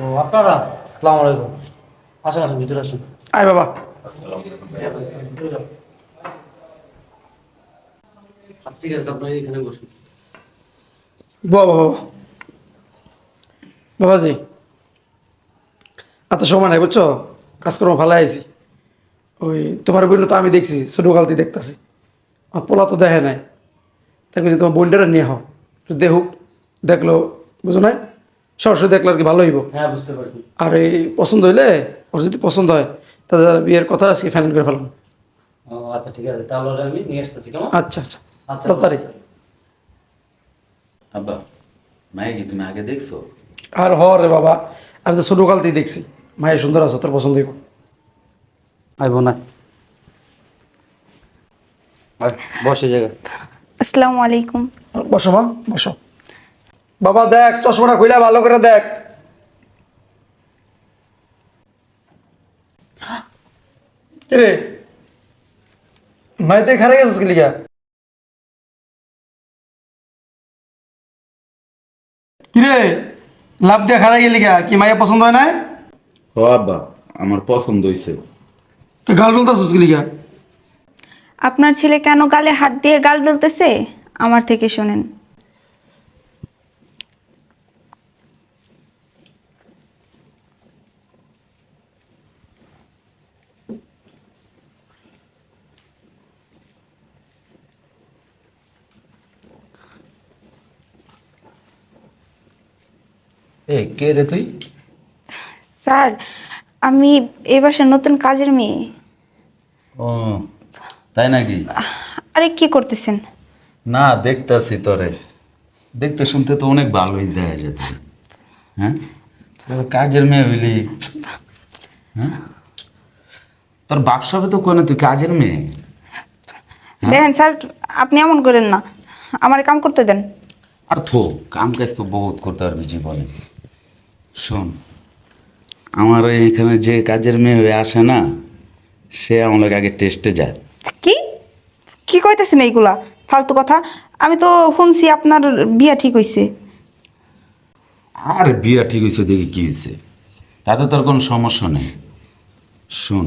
ও আপনারা আসসালামু আলাইকুম। আসেন আসেন ভিতরে আসেন। আয় বাবা। আচ্ছা, ঠিক আছে আপনার এখানে বসুন। বাবা বাবা বাবাজি। এত সময় নাই বুঝছ? কাজকর্ম ভালো আইছি। ওই তোমার বোন তো আমি দেখছি ছোটো কালতি দেখতেছি। আমার পোলা তো দেখে নাই। তাই বলছি তোমার বোনটারা নিয়ে হও একটু দেখুক দেখল বুঝো না সরাসরি দেখলে আর কি ভালো হইব। হ্যাঁ বুঝতে পারছি। আর এই পছন্দ হইলে ওর যদি পছন্দ হয় তাহলে বিয়ের কথা আজকে ফাইনাল করে ফেলাম ও আচ্ছা ঠিক আছে। তাহলে আমি নিয়ে আসতেছি কেমন? আচ্ছা আচ্ছা। আচ্ছা তাড়াতাড়ি। আব্বা মায়ে কি তুমি আগে দেখছ? আর হ রে বাবা আমি তো ছোটো কালতেই দেখছি। মায়ের সুন্দর আছে তোর পছন্দ হইব। আইব না। বসে জায়গা আসসালামু আলাইকুম। বসো মা বসো। বাবা দেখ চশমাটা খুলে ভালো করে দেখ। কিরে? মাইতে খারে গেছিস কি লিগা? কিরে? লাভ দিয়ে খারে গেলি গা কি মাইয়া পছন্দ হয় না ও আব্বা আমার পছন্দ হয়েছে তো গাল বলতেছিস কি লিগা? আপনার ছেলে কেন গালে হাত দিয়ে গাল দুলতেছে আমার থেকে শোনেন। এ কে রে তুই? স্যার আমি এ বাসার নতুন কাজের মেয়ে। ও তাই নাকি? আরে কি করতেছেন? না দেখতাছি তোরে। দেখতে শুনতে তো অনেক ভালোই দেখা যেত। হ্যাঁ? কাজের মেয়ে হইলি। হ্যাঁ? তোর বাপসাবে তো কোনে তুই কাজের মেয়ে? দেখেন স্যার আপনি এমন করেন না। আমার কাম করতে দেন। আর থো কাম কাজ তো বহুত করতে পারবি জীবনে। শোন আমার ওই এখানে যে কাজের মেয়ে হয়ে আসে না সে আমার আগে টেস্টে যায়। কি? কি কইতেছেন এইগুলা? ফালতু কথা। আমি তো শুনছি আপনার বিয়া ঠিক হইছে। আর বিয়া ঠিক হয়েছে দেখি কি হয়েছে তাতে তোর কোনো সমস্যা নেই। শোন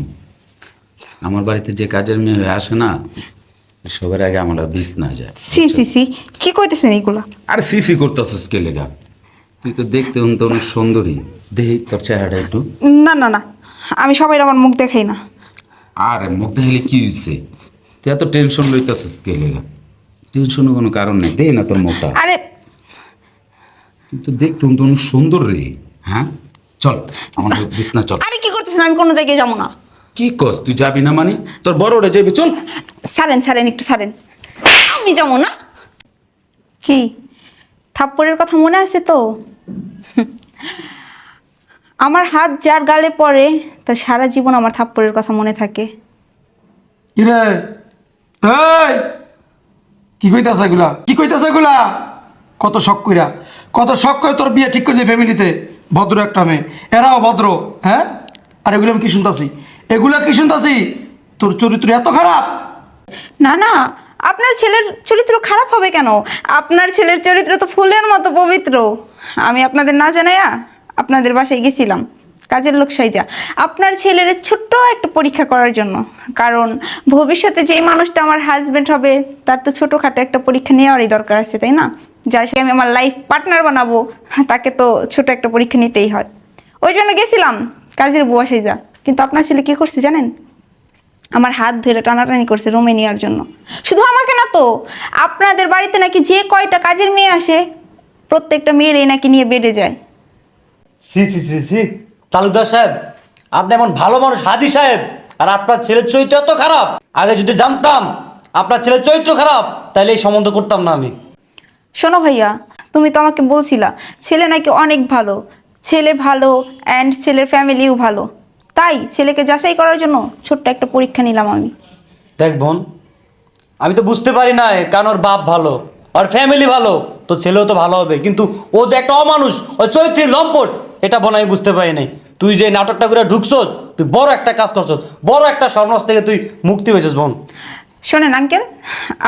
আমার বাড়িতে যে কাজের মেয়ে হয়ে আসে না সবার আগে আমরা বিছনা যায়। সি সি সি কি কইতেছেন এইগুলা? আর সি সি করতেছিস কে লেগা? তুই তো দেখতে তো অনেক সুন্দরী। দেখি তোর চেহারাটা একটু। না না না। আমি সবাই আমার মুখ দেখাই না। আর মুখ দেখালে কি হয়েছে তুই এত টেনশন লইতেছিস কে লেগা? টেনশনের কোনো কারণ নেই। দে না তোর মুখটা। আরে! তুই তো দেখতে তো অনেক সুন্দর রে। হ্যাঁ? চল আমাদের বিছনা চল। আরে কি করতেছেন? আমি কোনো জায়গায় যাব না। কি কস? তুই যাবি না মানে? তোর বড়টা যাবি চল। ছাড়েন ছাড়েন একটু ছাড়েন। আমি যাব না। কি? থাপ্পড়ের কথা মনে আছে তো? আমার হাত যার গালে পড়ে তো সারা জীবন আমার থাপ্পড়ের কথা মনে থাকে। কিরে এই! কি কইতাছে এগুলা? কি কইতাছে এগুলা? কত শখ কইরা। কত শখ করে তোর বিয়ে ঠিক করছে ফ্যামিলিতে। ভদ্র একটা মেয়ে। এরাও ভদ্র হ্যাঁ? আর এগুলো আমি কি শুনতাছি? এগুলা কি শুনতাছি? তোর চরিত্র এত খারাপ! না না আপনার ছেলের চরিত্র খারাপ হবে কেন? আপনার ছেলের চরিত্র তো ফুলের মতো পবিত্র। আমি আপনাদের না জানাইয়া আপনাদের বাসায় গেছিলাম। কাজের লোক সাইজা। আপনার ছেলের ছোট্ট একটা পরীক্ষা করার জন্য। কারণ ভবিষ্যতে যেই মানুষটা আমার হাজবেন্ড হবে, তার তো ছোটোখাটো একটা পরীক্ষা নেওয়ারই দরকার আছে, তাই না? যার সাথে আমি আমার লাইফ পার্টনার বানাবো, তাকে তো ছোট একটা পরীক্ষা নিতেই হয়। ওই জন্য গেছিলাম কাজের বুয়া সাইজা। কিন্তু আপনার ছেলে কী করছে জানেন? আমার হাত ধরে টানাটানি করছে রুমে নেওয়ার জন্য। শুধু আমাকে না তো আপনাদের বাড়িতে নাকি যে কয়টা কাজের মেয়ে আসে প্রত্যেকটা মেয়েরই নাকি নিয়ে বেড়ে যায়। সি সি সি সি তালুকদার সাহেব আপনি এমন ভালো মানুষ হাদি সাহেব আর আপনার ছেলের চরিত্র এত খারাপ। আগে যদি জানতাম আপনার ছেলের চরিত্র খারাপ তাহলে এই সম্বন্ধ করতাম না আমি। শোনো ভাইয়া তুমি তো আমাকে বলছিলা ছেলে নাকি অনেক ভালো ছেলে ভালো অ্যান্ড ছেলের ফ্যামিলিও ভালো। তাই ছেলেকে যাচাই করার জন্য ছোট্ট একটা পরীক্ষা নিলাম আমি। দেখ বোন আমি তো বুঝতে পারি না কারণ ওর বাপ ভালো আর ফ্যামিলি ভালো তো ছেলেও তো ভালো হবে। কিন্তু ও যে একটা অমানুষ ওই চরিত্রের লম্পট এটা বোন আমি বুঝতে পারি নাই। তুই যে নাটকটা করে ঢুকছস তুই বড় একটা কাজ করছস বড় একটা সর্বনাশ থেকে তুই মুক্তি পেয়েছিস বোন। শোনেন আঙ্কেল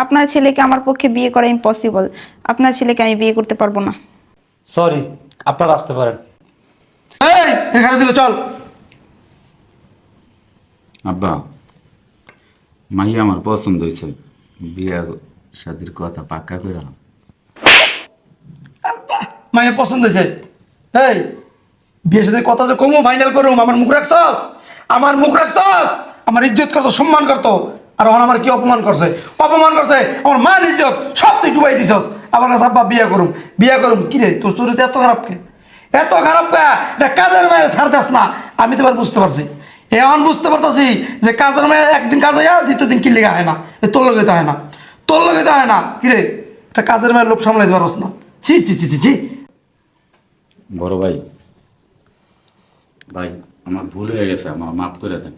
আপনার ছেলেকে আমার পক্ষে বিয়ে করা ইম্পসিবল আপনার ছেলেকে আমি বিয়ে করতে পারব না। সরি আপনারা আসতে পারেন। এই এখানে ছিল চল। আব্বা মাহি আমার পছন্দ হয়েছে। বিয়া শাদির কথা পাক্কা করে মায়ের পছন্দ হয়েছে। এই বিয়ের সাথে কথা যে কমু ফাইনাল করুম, আমার মুখ রাখছস? আমার মুখ রাখছস? আমার ইজ্জত করতো, সম্মান করতো। আর ওখানে আমার কি অপমান করছে? অপমান করছে, আমার মান ইজ্জত, সব তুই ডুবাই দিছস। আমার কাছে আব্বা, বিয়ে করুম বিয়ে করুম। কি রে, তোর চরিত্র এত খারাপ কে? এত খারাপ কে? এটা কাজের মেয়ে ছাড়তেস না। আমি তো এবার বুঝতে পারছি। এখন বুঝতে পারতাছি যে কাজের মেয়ে একদিন কাজে যা দ্বিতীয় দিন কি লেগে হয় না। এ তোর লগে তো হয় না। তোর লগে তো হয় না। কি রে? এটা কাজের মেয়ের লোভ সামলাইতে পারস না। ছি ছি ছি ছি ছি। বড় ভাই। ভাই আমার ভুল হয়ে গেছে আমার মাফ করে দেন।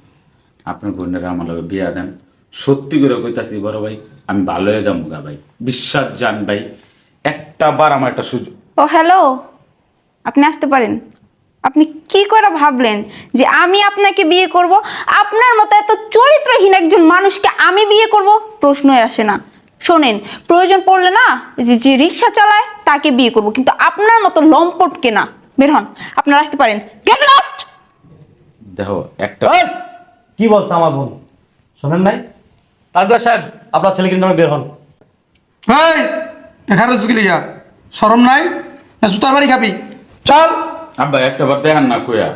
আপনার বোনের আমার লগে বিয়া দেন। সত্যি করে কইতাছি বড় ভাই আমি ভালো হয়ে যাব গা ভাই। বিশ্বাস জান ভাই একটা বার আমার একটা সুযোগ ও হ্যালো। আপনি আসতে পারেন। আপনি কি করে ভাবলেন যে আমি আপনাকে বিয়ে করব? আপনার মতো এত চরিত্রহীন একজন মানুষকে আমি বিয়ে করব? প্রশ্নই আসে না। শোনেন প্রয়োজন পড়লে না যে যে রিক্সা চালায় তাকে বিয়ে করব কিন্তু আপনার মতো লম্পটকে না বের হন আপনারা আসতে পারেন। গেট লাস্ট দেখো একটা কি বলছে আমার বোন? শোনেন নাই? তারপর সাহেব আপনার ছেলেকে নামে বের হন। এই এখানে সরম নাই? না জুতার বাড়ি খাবি? চল। আব্বা একটা বার দেখান না কইয়া।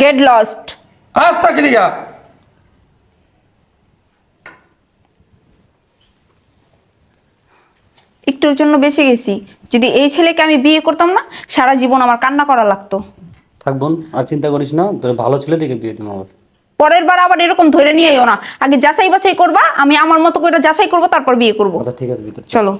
গেট লস্ট আস্তা গেলি যা একটুর জন্য বেঁচে গেছি। যদি এই ছেলেকে আমি বিয়ে করতাম না সারা জীবন আমার কান্না করা লাগতো। থাক বোন আর চিন্তা করিস না তোর ভালো ছেলে দেখে বিয়ে দিন আমার পরের বার আবার এরকম ধরে নিয়ে এও না। আগে যাচাই বাছাই করবা আমি আমার মতো করে যাচাই করব তারপর বিয়ে করব। আচ্ছা ঠিক আছে ভিতরে চলো।